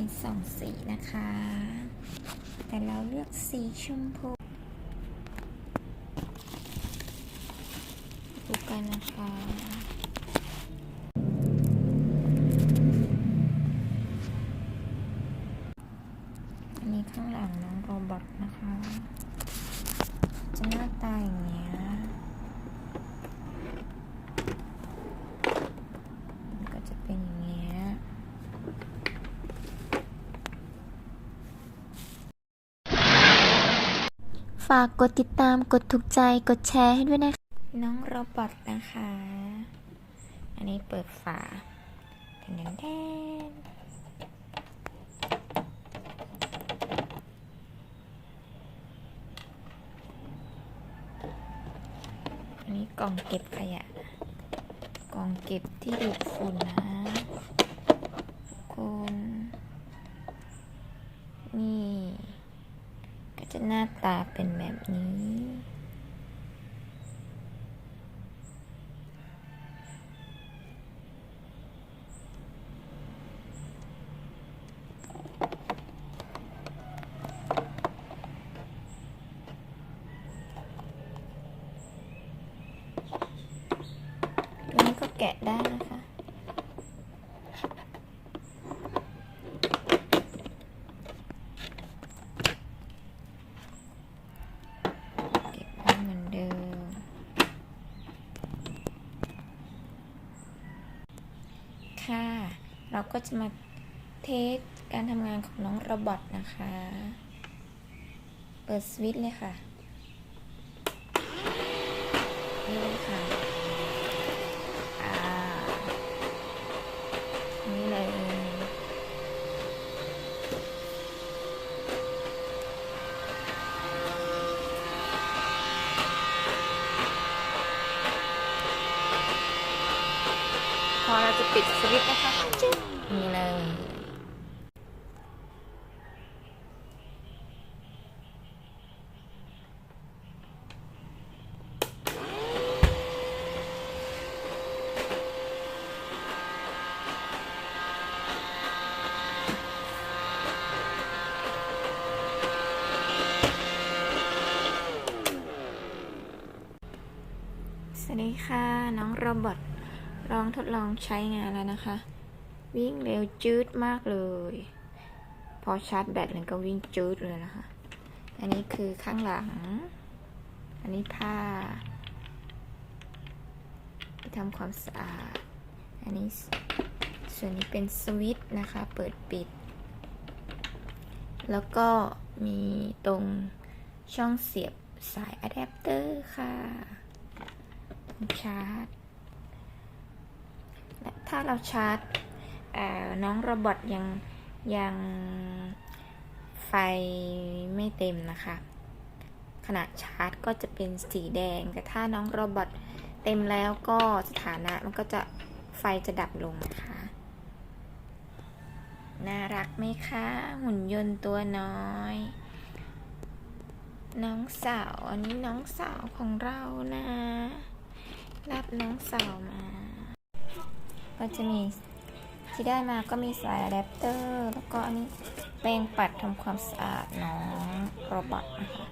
มีสองสีนะคะ แต่เราเลือกสีชมพูดูกันนะคะอันนี้ข้างหลังน้องโรบอทนะคะ จะหน้าตาอย่างเงี้ก็จะเป็นอย่างเงี้ย ฝากกดติดตามกดถูกใจกดแชร์ให้ด้วยนะคะ น้องโรบอทนะคะ อันนี้เปิดฝาแทนแทนอันนี้กล่องเก็บขยะ กล่องเก็บที่ดูดฝุ่นนะคุณนี่ จะหน้าตาเป็นแบบนี้ตัวนี้ก็แกะได้นะคะ เก็บไว้เหมือนเดิม ค่ะ เราก็จะมาเทสการทำงานของน้องโรบอทนะคะ เปิดสวิตช์เลยค่ะ นี่เลยค่ะ อ่า นี่เลย พ อเราจะปิดสวิตช์นะคะนี่เลยสวัสดีค่ะ น้องโรบอท ลองทดลองใช้งานแล้วนะคะ วิ่งเร็วจืดมากเลย พอชาร์จแบตแล้วก็วิ่งจืดเลยนะคะ อันนี้คือข้างหลัง อันนี้ผ้าที่ทำความสะอาด อันนี้ส่วนนี้เป็นสวิตช์นะคะ เปิดปิด แล้วก็มีตรงช่องเสียบสายอะแดปเตอร์ค่ะชาร์จ ถ้าเราชาร์จน้องโรบอทยังยังไฟไม่เต็มนะคะ ขณะชาร์จก็จะเป็นสีแดง แต่ถ้าน้องโรบอทเต็มแล้วก็สถานะมันก็จะไฟจะดับลงนะคะ น่ารักไหมคะ หุ่นยนต์ตัวน้อย น้องสาว อันนี้น้องสาวของเรานะ รับน้องสาวมา ก็จะมีที่ได้มาก็มีสายอะแดปเตอร์ แล้วก็อันนี้แปรงปัดทำความสะอาดน้องโรบอทนะคะ